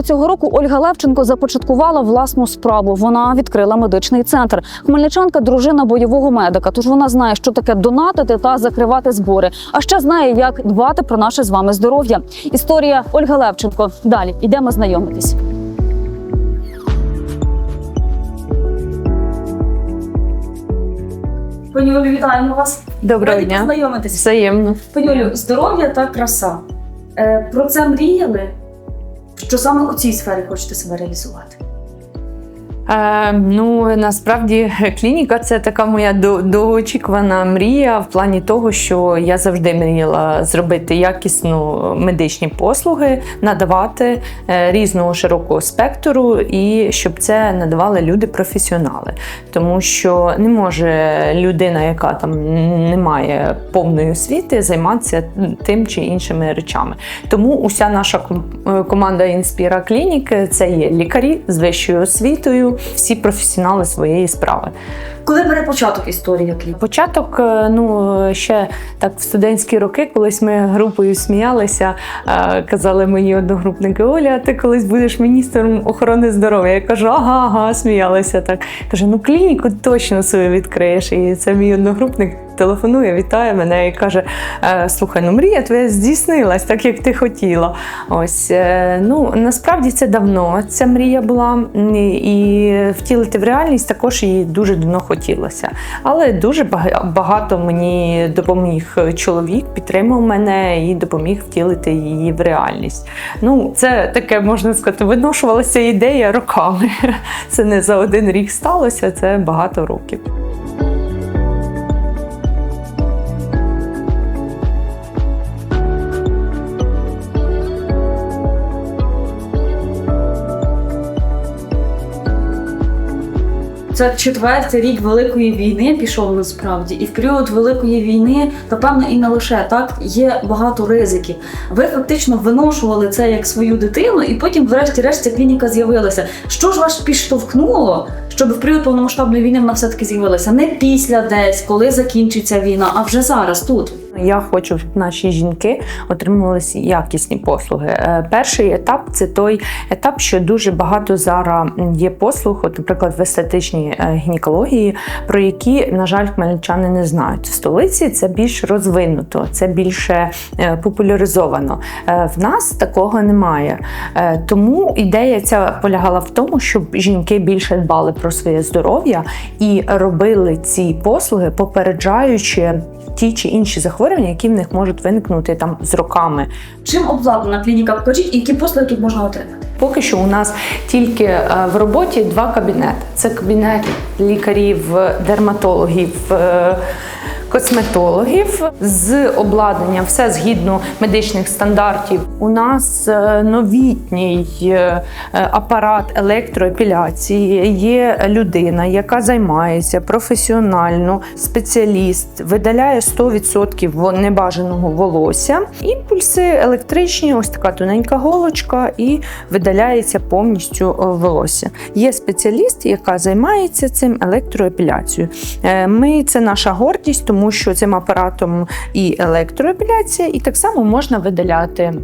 лютому цього року Ольга Левченко започаткувала власну справу. Вона відкрила медичний центр. Хмельничанка дружина бойового медика. Тож вона знає, що таке донатити та закривати збори. А ще знає, як дбати про наше з вами здоров'я. Історія Ольга Левченко. Далі йдемо знайомитись. Пані Олю, вітаємо вас. Доброго Раді дня. познайомитись. Взаємно. Пані Олю, здоров'я та краса. Е, Про це мріяли? Що саме у цій сфері хочете себе реалізувати? Е, ну насправді клініка це така моя до- довгоочікувана мрія в плані того, що я завжди мріяла зробити якісну медичні послуги, надавати е, різного широкого спектру, і щоб це надавали люди професіонали. Тому що не може людина, яка там не має повної освіти, займатися тим чи іншими речами. Тому уся наша е, команда Інспіра Клінік це є лікарі з вищою освітою, всі професіонали своєї справи. Коли бере початок історія кліп? Початок, е, ну ще так в студентські роки, колись ми групою сміялися, е, казали мої одногрупники: Оля, ти колись будеш міністром охорони здоров'я. Я кажу, ага, ага, сміялися так. Каже, ну клініку точно свою відкриєш. І це мій одногрупник телефонує, вітає мене і каже: «Е, слухай, ну мрія твоя здійснилась, так як ти хотіла. Ось е, ну насправді це давно ця мрія була, і втілити в реальність також її дуже давно хотілося. Але дуже багато мені допоміг чоловік, підтримав мене і допоміг втілити її в реальність. Ну, це таке можна сказати, виношувалася ідея роками. Це не за один рік сталося, це багато років. Це четвертий рік Великої війни пішов насправді, і в період Великої війни, та певно, і не лише так, є багато ризиків. Ви фактично виношували це як свою дитину, і потім, врешті-решт, ця клініка з'явилася. Що ж вас підштовхнуло, щоб в період повномасштабної війни вона все-таки з'явилася? Не після десь, коли закінчиться війна, а вже зараз тут. Я хочу, щоб наші жінки отримували якісні послуги. Е, Перший етап це той етап, що дуже багато зараз є послуг, от, наприклад, в естетичній е, гінекології, про які, на жаль, хмельничани не знають. В столиці це більш розвинуто, це більше е, популяризовано. В нас такого немає. Тому ідея ця полягала в тому, щоб жінки більше дбали про своє здоров'я і робили ці послуги, попереджаючи ті чи інші захворювання, які в них можуть виникнути там з роками. Чим обладнана клініка? Покажіть, які послуги тут можна отримати? Поки що у нас тільки е, в роботі два кабінети: це кабінет лікарів, дерматологів. Косметологів з обладнанням, все згідно медичних стандартів. У нас е, новітній е, апарат електроепіляції. Є людина, яка займається професіонально, спеціаліст, видаляє 100% небажаного волосся. Імпульси електричні, ось така тоненька голочка, і видаляється повністю е, волосся. Є спеціаліст, яка займається цим електроепіляцією. Ми це наша гордість, тому що цим апаратом і електроепіляція, і так само можна видаляти.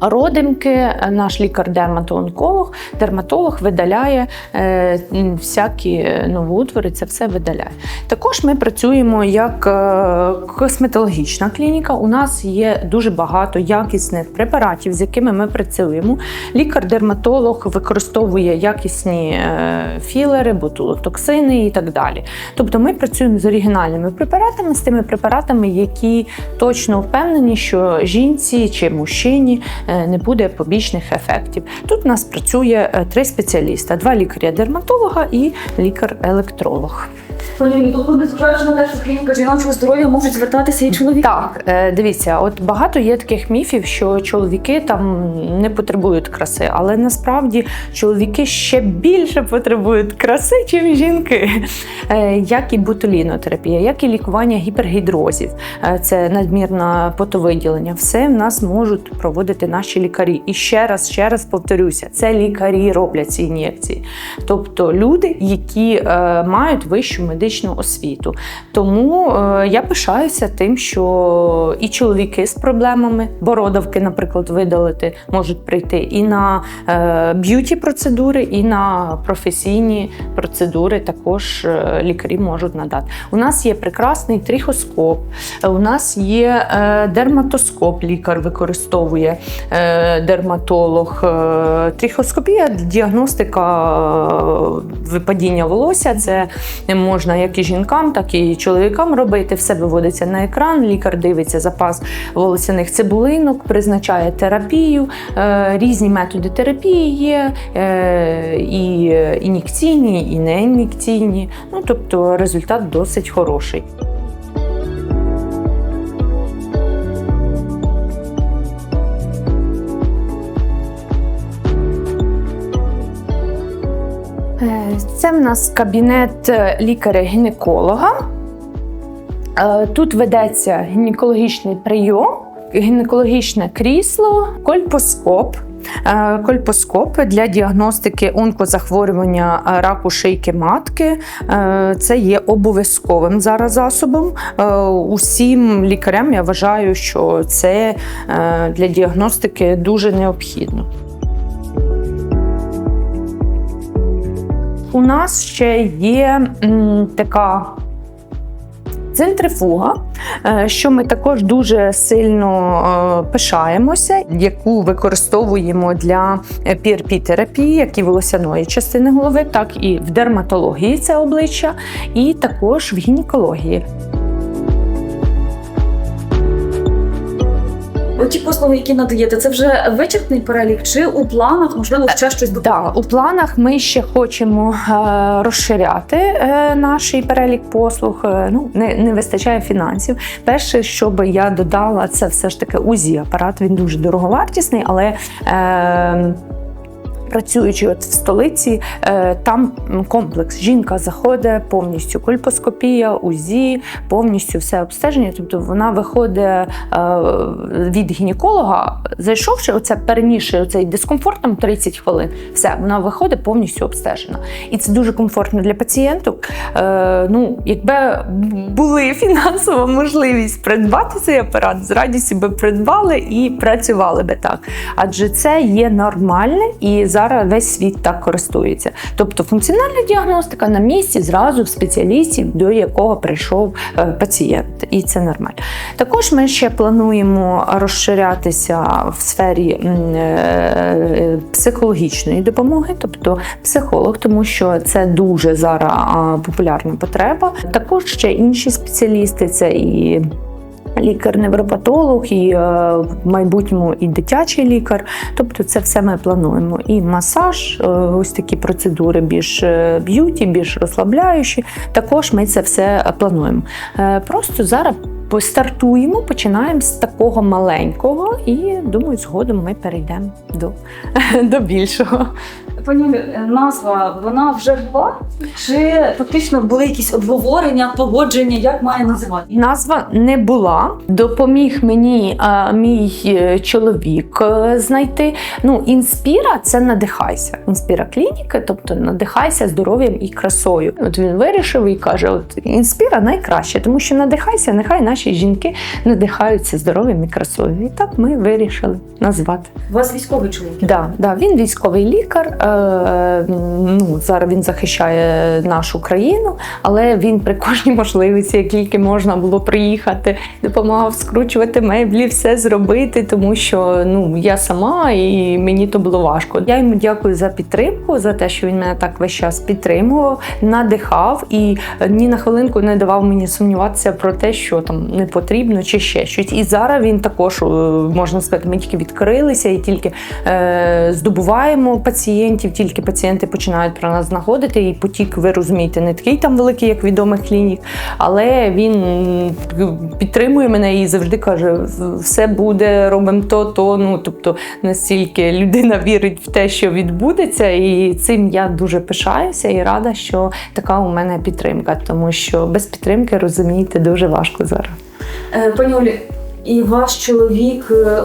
Родимки, наш лікар-дерматоонколог, дерматолог видаляє е, всякі новоутвори, це все видаляє. Також ми працюємо як е, косметологічна клініка. У нас є дуже багато якісних препаратів, з якими ми працюємо. Лікар-дерматолог використовує якісні е, філери, ботулотоксини і так далі. Тобто ми працюємо з оригінальними препаратами, з тими препаратами, які точно впевнені, що жінці чи мужчині е, не буде побічних ефектів. Тут у нас працює е, три спеціаліста: два лікаря-дерматолога і лікар-електролог. Буде зважаючи на те, що клініка жіночого здоров'я можуть звертатися і чоловіки. Так, е, дивіться, от багато є таких міфів, що чоловіки там не потребують краси, але насправді чоловіки ще більше потребують краси, ніж жінки. Е, Як і ботулінотерапія, як і лікування гіпергідрозів, е, це надмірне потовиділення. Все в нас можуть проводити наші лікарі. І ще раз, ще раз повторюся, це лікарі роблять ці ін'єкції. Тобто люди, які мають вищу медичну медичну освіту. Тому е, я пишаюся тим, що і чоловіки з проблемами бородавки, наприклад, видалити можуть прийти і на е, б'юті процедури, і на професійні процедури також е, лікарі можуть надати. У нас є прекрасний трихоскоп, у нас є дерматоскоп, лікар використовує дерматолог. Трихоскопія, діагностика випадіння волосся. Це можна як і жінкам, так і чоловікам робити. Все виводиться на екран. Лікар дивиться запас волосяних цибулинок, призначає терапію. Е, Різні методи терапії є, е, і ін'єкційні, і неін'єкційні. Ну тобто результат досить хороший. Це в нас кабінет е, лікаря-гінеколога. Е, Тут ведеться гінекологічний прийом, гінекологічне крісло, кольпоскоп. Е, Кольпоскоп для діагностики онкозахворювання раку шийки матки. Це є обов'язковим зараз засобом. Усім лікарям я вважаю, що це для діагностики дуже необхідно. У нас ще є м, така центрифуга, е, що ми також дуже сильно е, пишаємося, яку використовуємо для пірпі-терапії, як і волосяної частини голови, так і в дерматології це обличчя, і також в гінекології. Оті послуги, які надаєте, це вже вичерпний перелік, чи у планах можливо ще щось додати? Так, у планах ми ще хочемо е, розширяти е, наш перелік послуг. Е, ну не, не вистачає фінансів. Перше, що би я додала, це все ж таки УЗІ апарат. Він дуже дороговартісний, але е, Працюючи от в столиці, е, там комплекс. Жінка заходить повністю кольпоскопія, УЗІ, повністю все обстеження. Тобто вона виходить е, від гінеколога, зайшовши оце, перенісши оцей дискомфорт там 30 хвилин. Все, вона виходить повністю обстежена. І це дуже комфортно для пацієнток. Е, ну, якби були фінансова можливість придбати цей апарат, з радістю би придбали і працювали би так. Адже це є нормальне і зараз весь світ так користується. Тобто функціональна діагностика на місці зразу в спеціалістів, до якого прийшов е, пацієнт, і це нормально. Також ми ще плануємо розширятися в сфері е, психологічної допомоги, тобто психолог, тому що це дуже зараз популярна потреба. Також ще інші спеціалісти, це і лікар-невропатолог, і е, в майбутньому і дитячий лікар. Тобто, це все ми плануємо. І масаж, е, ось такі процедури більш е, б'юті, більш розслабляючі. Також ми це все плануємо. Просто зараз. Постартуємо, починаємо з такого маленького, і думаю, згодом ми перейдемо до, до більшого. Пані е, назва вона вже була? Чи фактично були якісь обговорення, погодження, як має називати? Назва не була. Допоміг мені а, мій е, чоловік е, знайти. Ну, інспіра це надихайся. Інспіра клініки, тобто надихайся здоров'ям і красою. От він вирішив і каже: от інспіра найкраще, тому що надихайся, нехай наші жінки надихаються здоров'ям і красою. І так ми вирішили назвати. У вас військовий чоловік? Да, да, він військовий лікар. Е, ну, зараз він захищає нашу країну, але він при кожній можливості, як тільки можна було приїхати, допомагав скручувати меблі, все зробити, тому що ну, я сама і мені то було важко. Я йому дякую за підтримку, за те, що він мене так весь час підтримував, надихав і ні на хвилинку не давав мені сумніватися про те, що там не потрібно чи ще щось. І зараз він також е, можна сказати, ми тільки відкрилися і тільки е, здобуваємо пацієнтів, тільки пацієнти починають про нас знаходити. І потік, ви розумієте, не такий там великий, як відомих клінік, але він підтримує мене і завжди каже: все буде, робимо то, то. Ну тобто настільки людина вірить в те, що відбудеться, і цим я дуже пишаюся і рада, що така у мене підтримка, тому що без підтримки розумієте дуже важко зараз. Е, Пані Олі, і ваш чоловік е,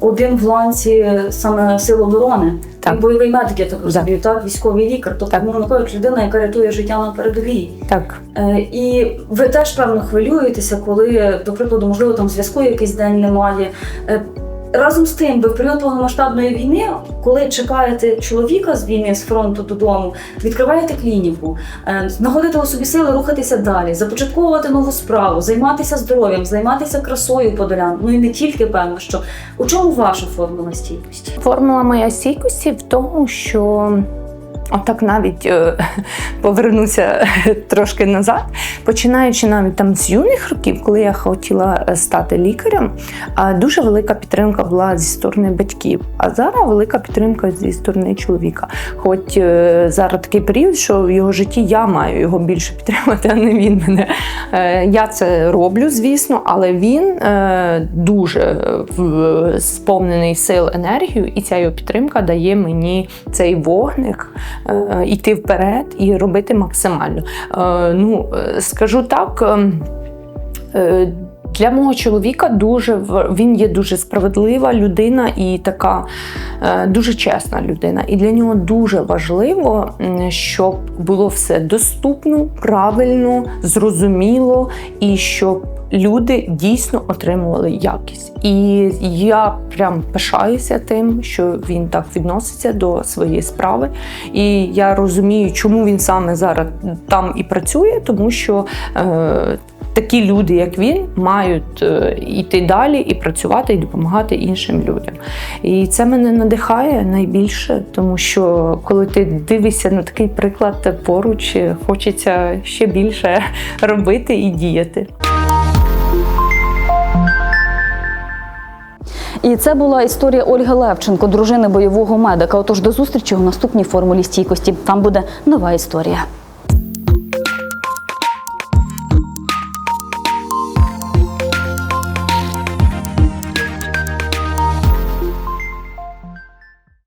один в ланці саме сил оборони. Так. Він бойовий медик, я так розумію, так, військовий лікар, тобто Так. мовно кажучи, людина, яка рятує життя на передовій. Так. Е, І ви теж певно хвилюєтеся, коли, до прикладу, можливо, там зв'язку якийсь день немає. Е, Разом з тим, ви в період повномасштабної війни, коли чекаєте чоловіка з війни з фронту додому, відкриваєте клініку, е, знаходите у собі сили рухатися далі, започатковувати нову справу, займатися здоров'ям, займатися красою подолян. Ну і не тільки певно, що у чому ваша формула стійкості? Формула моя стійкості в тому, що отак навіть е, повернуся трошки назад, починаючи навіть там з юних років, коли я хотіла е, стати лікарем, дуже велика підтримка була зі сторони батьків. А зараз велика підтримка зі сторони чоловіка. Хоч е, зараз такий період, що в його житті я маю його більше підтримати, а не він мене. Я це роблю, звісно, але він дуже сповнений сил енергію, і ця його підтримка дає мені цей вогник йти вперед і робити максимально. Е, Ну, е, скажу так. Для мого чоловіка дуже він є дуже справедлива людина і така е, дуже чесна людина. І для нього дуже важливо, щоб було все доступно, правильно, зрозуміло, і щоб люди дійсно отримували якість. І я прям пишаюся тим, що він так відноситься до своєї справи. І я розумію, чому він саме зараз там і працює, тому що. Е, Такі люди, як він, мають е, йти далі і працювати, і допомагати іншим людям. І це мене надихає найбільше, тому що коли ти дивишся на такий приклад поруч, е, хочеться ще більше робити і діяти. І це була історія Ольги Левченко, дружини бойового медика. Отож до зустрічі у наступній формулі стійкості. Там буде нова історія.